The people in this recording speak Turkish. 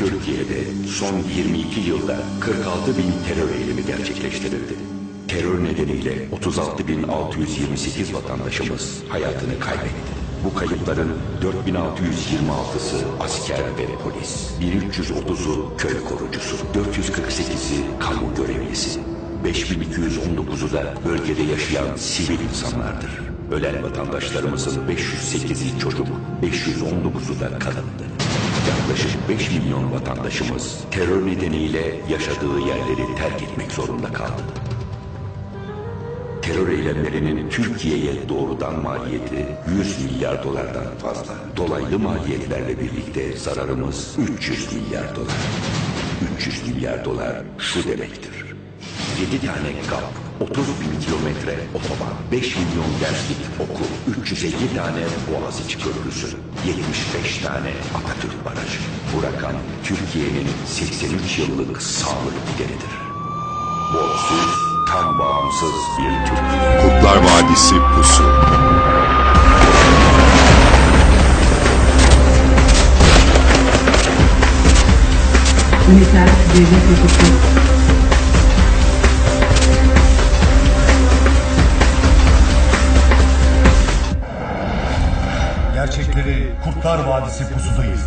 Türkiye'de son 22 yılda 46 bin terör eylemi gerçekleştirildi. Terör nedeniyle 36.628 vatandaşımız hayatını kaybetti. Bu kayıpların 4626'sı asker ve polis, 1330'u köy korucusu, 448'i kamu görevlisi, 5219'u da bölgede yaşayan sivil insanlardır. Ölen vatandaşlarımızın 508'i çocuk, 519'u da kadındı. Yaklaşık 5 milyon vatandaşımız terör nedeniyle yaşadığı yerleri terk etmek zorunda kaldı. Terör eylemlerinin Türkiye'ye doğrudan maliyeti 100 milyar dolardan fazla. Dolaylı maliyetlerle birlikte zararımız 300 milyar dolar. 300 milyar dolar şu demektir. 7 tane GAP, 30 bin kilometre otoban, 5 milyon derslik okul, 350 tane Boğaziçi Köprüsü, 75 tane Atatürk Barajı. Bu rakam Türkiye'nin 83 yıllık sağlık gideridir. Borçsuz, tam bağımsız bir Türkiye. Kurtlar Vadisi Pusu Üniter Devlet Hukuku Gerçekleri Kurtlar Vadisi pusudayız.